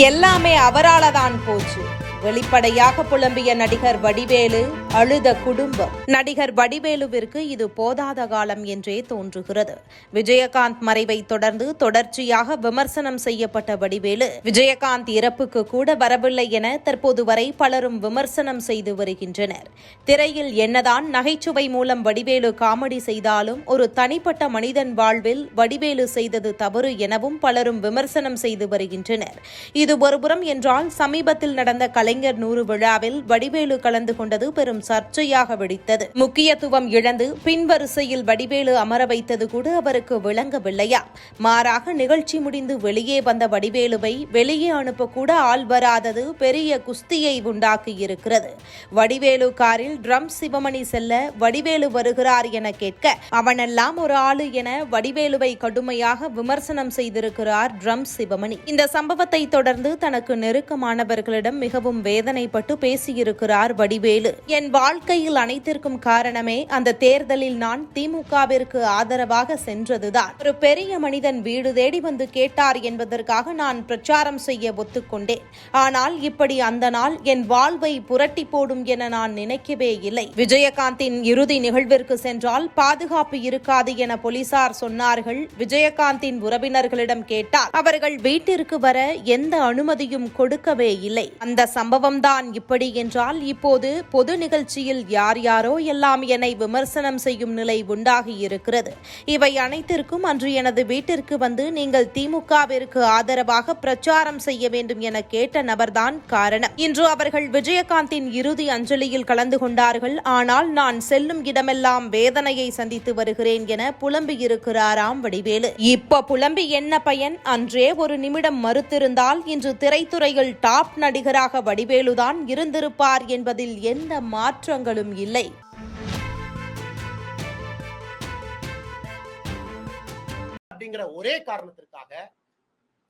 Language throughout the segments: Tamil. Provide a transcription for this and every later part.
எல்லாமே அவரால் தான் போச்சு. வெளிப்படையாக புலம்பிய நடிகர் வடிவேலு அழுத குடும்பம். நடிகர் வடிவேலுவிற்கு இது போதாத காலம் என்றே தோன்றுகிறது. விஜயகாந்த் மறைவை தொடர்ந்து தொடர்ச்சியாக விமர்சனம் செய்யப்பட்ட வடிவேலு விஜயகாந்த் இறப்புக்கு கூட வரவில்லை என தற்போது வரை பலரும் விமர்சனம் செய்து வருகின்றனர். திரையில் என்னதான் நகைச்சுவை மூலம் வடிவேலு காமெடி செய்தாலும் ஒரு தனிப்பட்ட மனிதன் வாழ்வில் வடிவேலு செய்தது தவறு எனவும் பலரும் விமர்சனம் செய்து வருகின்றனர். இது ஒருபுறம் என்றால் சமீபத்தில் நடந்த கலை கலைஞர் நூறு விழாவில் வடிவேலு கலந்து கொண்டது பெரும் சர்ச்சையாக வெடித்தது. முக்கியத்துவம் இழந்து பின்வரிசையில் வடிவேலு அமர வைத்தது கூட அவருக்கு விளங்கவில்லையா? மாறாக நிகழ்ச்சி முடிந்து வெளியே வந்த வடிவேலுவை வெளியே அனுப்ப கூட ஆள் வராதது பெரிய குஸ்தியை உண்டாக்கியிருக்கிறது. வடிவேலு காரில் ட்ரம் சிவமணி செல்ல வடிவேலு வருகிறார் என கேட்க அவனெல்லாம் ஒரு ஆளு என வடிவேலுவை கடுமையாக விமர்சனம் செய்திருக்கிறார் ட்ரம் சிவமணி. இந்த சம்பவத்தை தொடர்ந்து தனக்கு நெருக்கமானவர்களிடம் மிகவும் வேதனைப்பட்டு பேசியிருக்கிறார் வடிவேலு. என் வாழ்க்கையில் அனைத்திற்கும் காரணமே அந்த தேர்தலில் நான் திமுகவிற்கு ஆதரவாக சென்றதுதான். ஒரு பெரிய மனிதன் வீடு தேடி வந்து கேட்டார் என்பதற்காக நான் பிரச்சாரம் செய்ய ஒத்துக்கொண்டேன். ஆனால் இப்படி அந்த நாள் என் வாழ்வை புரட்டி போடும் என நான் நினைக்கவே இல்லை. விஜயகாந்தின் இறுதி நிகழ்விற்கு சென்றால் பாதுகாப்பு இருக்காது என போலீசார் சொன்னார்கள். விஜயகாந்தின் உறவினர்களிடம் கேட்டால் அவர்கள் வீட்டிற்கு வர எந்த அனுமதியும் கொடுக்கவே இல்லை. அந்த சம்பவம் தான் இப்படி என்றால் இப்போது பொது நிகழ்ச்சியில் யார் யாரோ எல்லாம் என்னை விமர்சனம் செய்யும் நிலை உண்டாகி இருக்கிறது. இவை அனைத்திற்கும் அன்று எனது வீட்டிற்கு வந்து நீங்கள் திமுகவிற்கு ஆதரவாக பிரச்சாரம் செய்ய வேண்டும் என கேட்ட நபர்தான் காரணம். இன்று அவர்கள் விஜயகாந்தின் இறுதி அஞ்சலியில் கலந்து கொண்டார்கள். ஆனால் நான் செல்லும் இடமெல்லாம் வேதனையை சந்தித்து வருகிறேன் என புலம்பியிருக்கிறாராம் வடிவேலு. இப்ப புலம்பி என்ன பயன்? அன்றே ஒரு நிமிடம் மறுத்திருந்தால் இன்று திரைத்துறையில் டாப் நடிகராக வடி வடிவேலுதான் இருந்திருப்பார் என்பதில் எந்த மாற்றங்களும் இல்லை. அப்படிங்கிற ஒரே காரணத்திற்காக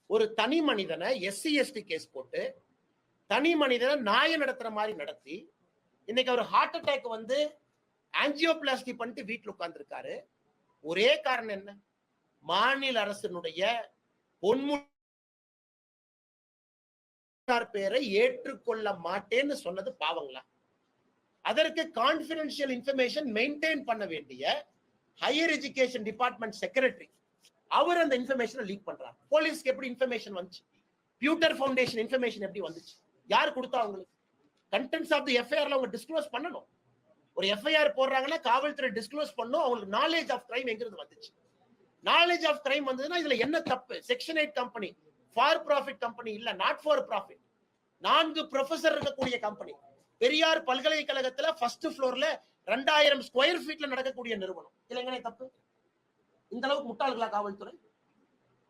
ஒரு தனி மனிதனை எஸ்சி எஸ்டி கேஸ் போட்டு தனி மனிதனை நாய நடத்துற மாதிரி நடத்தி இன்னைக்கு அவர் ஹார்ட் அட்டாக் வந்து ஆஞ்சியோபிளாஸ்டி பண்ணிட்டு வீட்டுல உட்கார்ந்துருக்காரு. ஒரே காரணம் என்ன? மாநில அரசினுடைய பொன்முடியார் பேரை ஏற்றுக்கொள்ள மாட்டேன்னு சொன்னது பாவங்களா? அதற்கு கான்பிடென்ஷியல் இன்ஃபர்மேஷன் மெயின்டைன் பண்ண வேண்டிய ஹையர் எஜுகேஷன் டிபார்ட்மெண்ட் செக்ரட்டரி அவர் அந்த இன்ஃபர்மேஷனை லீக் பண்றாரு. போலீஸ்க்கு எப்படி இன்ஃபர்மேஷன் வந்துச்சு? பியூட்டர் ஃபவுண்டேஷன் இன்ஃபர்மேஷன் எப்படி வந்துச்சு? யார் கொடுத்தா அவங்களுக்கு? கண்டென்ட்ஸ் ஆஃப் தி எஃப்ஐஆர்ல அவங்க டிஸ்க்ளோஸ் பண்ணணும். ஒரு எஃப்ஐஆர் போடுறாங்கன்னா காவல்துறை டிஸ்க்ளோஸ் பண்ணும். அவங்களுக்கு நாலேஜ் ஆஃப் கிரைம் எங்கிருந்து வந்துச்சு? நாலேஜ் ஆஃப் கிரைம் வந்ததுன்னா இதுல என்ன தப்பு? Section eight company for profit company இல்ல நாட் ஃபார் ப்ராஃபிட் நான்கு ப்ரொஃபசர் இருக்கக்கூடிய கம்பெனி பெரியார் பல்கலைக்கழகத்துல ஃபர்ஸ்ட் ஃப்ளோர்ல ரெண்டாயிரம் ஸ்கொயர் ஃபீட்ல நடக்கக்கூடிய நிறுவனம். இல்லைங்கனே தப்பு? இந்த அளவுக்கு முட்டாள்களா காவல்துறை?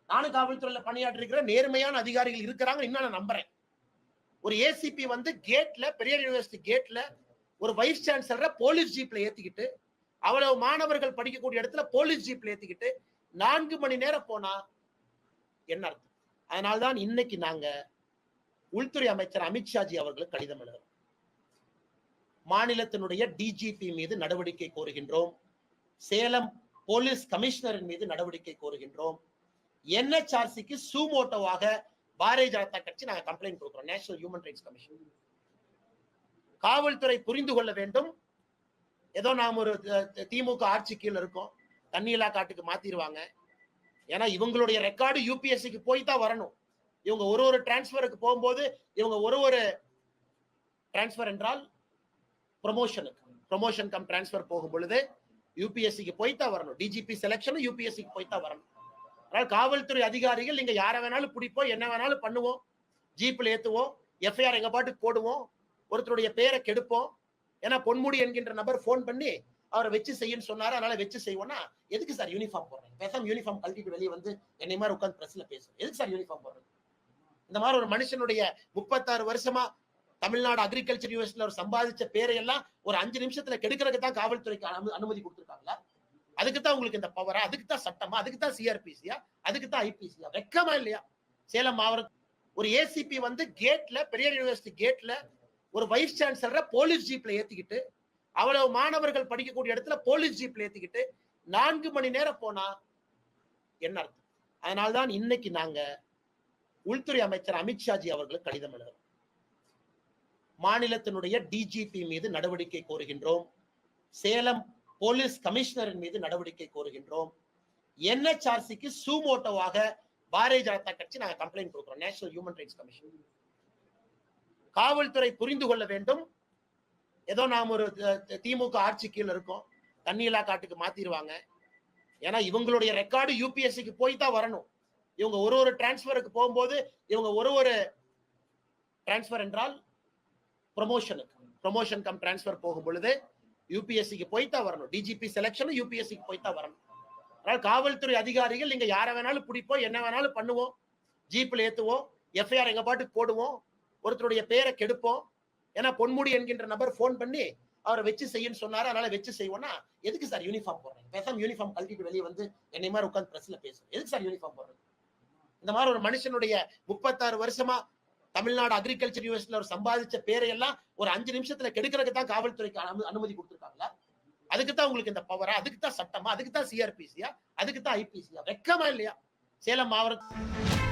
நானும் காவல்துறையில பணியாற்றிருக்கிற நேர்மையான அதிகாரிகள் இருக்கிறாங்க இன்னும் நான் நம்புறேன். ஒரு ஏசிபி வந்து கேட்ல பெரியார் யூனிவர்சிட்டி கேட்ல ஒரு வைஸ் சான்சலரை போலீஸ் ஜீப்ல ஏத்திக்கிட்டு அவ்வளவு மாணவர்கள் படிக்கக்கூடிய இடத்துல போலீஸ் ஜீப்ல ஏத்திக்கிட்டு நான்கு மணி நேரம் போனா என்ன அர்த்தம்? அதனால்தான் இன்னைக்கு நாங்க உள்துறை அமைச்சர் அமித்ஷாஜி அவர்களுக்கு கடிதம் எழுதும் மாநிலத்தினுடைய டிஜிபி மீது நடவடிக்கை கோருகின்றோம். சேலம் போலீஸ் கமிஷனரின் மீது நடவடிக்கை கோருகின்றோம். என்ஹெச்ஆர்சிக்கு சூமோட்டோவாக பாரதிய ஜனதா கட்சி நாங்கள் கம்ப்ளைண்ட் கொடுக்கிறோம். நேஷனல் ஹியூமன் ரைட்ஸ் கமிஷன் காவல்துறை புரிந்து கொள்ள வேண்டும். ஏதோ நாம் ஒரு திமுக ஆட்சி கீழ இருக்கோம். தண்ணியிலா காட்டுக்கு மாத்திருவாங்க ஏன்னா இவங்களுடைய ரெக்கார்டு யூபிஎஸ்சிக்கு போய் தான் வரணும். இவங்க ஒரு ஒரு டிரான்ஸ்பருக்கு போகும்போது இவங்க ஒரு ஒரு டிரான்ஸ்பர் என்றால் ப்ரொமோஷனுக்கு ப்ரொமோஷன் கம் டிரான்ஸ்பர் போகும் பொழுது யூபிஎஸ்சிக்கு போய்த்தான் வரணும். டிஜிபி செலெக்ஷனும் யூபிஎஸ்சிக்கு போய்த்தான் தான் வரணும். அதனால் காவல்துறை அதிகாரிகள் நீங்க யாரை வேணாலும் பிடிப்போம் என்ன வேணாலும் பண்ணுவோம். ஜீப்பில் ஏற்றுவோம் எஃப்ஐஆர் எங்க பாட்டுக்கு போடுவோம் ஒருத்தருடைய பேரை கெடுப்போம். ஏன்னா பொன்முடி என்கின்ற நபர் ஃபோன் பண்ணி அவரை வச்சு செய்யன்னு சொன்னாரு. அதனால வச்சு செய்வோம்னா எதுக்கு சார் யூனிஃபார்ம் போடுறேன் பேசாம யூனிஃபார்ம் கழட்டிட்டு வெளியே வந்து என்னை மாதிரி உட்காந்து பிரஸ்ல பேசுறேன் எதுக்கு சார் யூனிஃபார்ம் போடுறது? இந்த மாதிரி ஒரு மனுஷனுடைய முப்பத்தாறு வருஷமா தமிழ்நாடு அக்ரிகல்ச்சர் யூனிவர்சிட்டியில ஒரு சம்பாதிச்ச பேரையெல்லாம் ஒரு அஞ்சு நிமிஷத்துல கெடுக்கிறதுக்கு தான் காவல்துறைக்கு அனுமதி கொடுத்துருக்காங்களா? அதுக்கு தான் உங்களுக்கு இந்த பவரா அதுக்கு தான் சட்டமா அதுக்கு தான் சிஆர்பிசியா அதுக்கு தான் ஐபிசியா வெக்கமா இல்லையா? சேலம் மாவட்டம் ஒரு ஏசிபி வந்து கேட்ல பெரிய யூனிவர்சிட்டி கேட்ல ஒரு வைஸ் சான்சலரை போலீஸ் ஜீப்ல ஏத்திக்கிட்டு அவ்வளவு மாணவர்கள் படிக்கக்கூடிய இடத்துல போலீஸ் ஜீப்ல ஏத்திக்கிட்டு நான்கு மணி நேரம் போனா என்ன அர்த்தம்? அதனால்தான் இன்னைக்கு நாங்க உள்துறை அமைச்சர் அமித்ஷாஜி அவர்களுக்கு கடிதம் எழுதும் மாநிலத்தினுடைய டிஜிபி மீது நடவடிக்கை கோருகின்றோம். சேலம் போலீஸ் கமிஷனரின் மீது நடவடிக்கை கோருகின்றோம். என்ஹெச்ஆர்சிக்கு சூமோட்டோவாக பாரதிய ஜனதா கட்சி நாங்கள் கம்ப்ளைண்ட் கொடுக்கிறோம். நேஷனல் ஹியூமன் ரைட்ஸ் கமிஷன் காவல்துறை புரிந்து கொள்ள வேண்டும். ஏதோ நாம் ஒரு திமுக ஆட்சி கீழே இருக்கோம். தண்ணியில்லா காட்டுக்கு மாத்திருவாங்க. ஏன்னா இவங்களுடைய ரெக்கார்டு யூபிஎஸ்சிக்கு போய் தான் வரணும். இவங்க ஒரு ஒரு டிரான்ஸ்பருக்கு போகும்போது இவங்க ஒரு ஒரு டிரான்ஸ்பர் என்றால் ப்ரொமோஷனுக்கு ப்ரொமோஷன் கம் டிரான்ஸ்பர் போகும் பொழுது யூபிஎஸ்சிக்கு போய் தான் வரணும். டிஜிபி செலெக்ஷனும் யூபிஎஸ்சிக்கு போய் தான் வரணும். அதனால காவல்துறை அதிகாரிகள் நீங்க யாரை வேணாலும் பிடிப்போம் என்ன வேணாலும் பண்ணுவோம். ஜீப்பில் ஏத்துவோம் எஃப்ஐஆர் எங்க பாட்டுக்கு போடுவோம் ஒருத்தருடைய பேரை கெடுப்போம். ஏன்னா பொன்முடி என்கின்ற நபர் ஃபோன் பண்ணி அவரை வச்சு செய்யுன்னு சொன்னாரு. அதனால வச்சு செய்வோம்னா எதுக்கு சார் யூனிஃபார்ம் போடுறீங்க? பேசாம யூனிஃபார்ம் கழட்டிட்டு வெளியே வந்து என்னை மாதிரி உட்காந்து பிரஸ்ல பேசுறேன் எதுக்கு சார் யூனிஃபார்ம் போடுறது? இந்த மாதிரி ஒரு மனுஷனுடைய முப்பத்தாறு வருஷமா தமிழ்நாடு அக்ரிகல்ச்சர் யூனிவர்சிட்டியில ஒரு சம்பாதிச்ச பேரையெல்லாம் ஒரு அஞ்சு நிமிஷத்துல கெடுக்கிறதுக்கு தான் காவல்துறைக்கு அனுமதி கொடுத்துருக்காங்களா அதுக்கு தான் உங்களுக்கு இந்த பவரா அதுக்கு தான் சட்டமா அதுக்கு தான் சிஆர்பிசியா அதுக்கு தான் ஐபிசியா வெக்கமா இல்லையா? சேலம் மாவட்டம்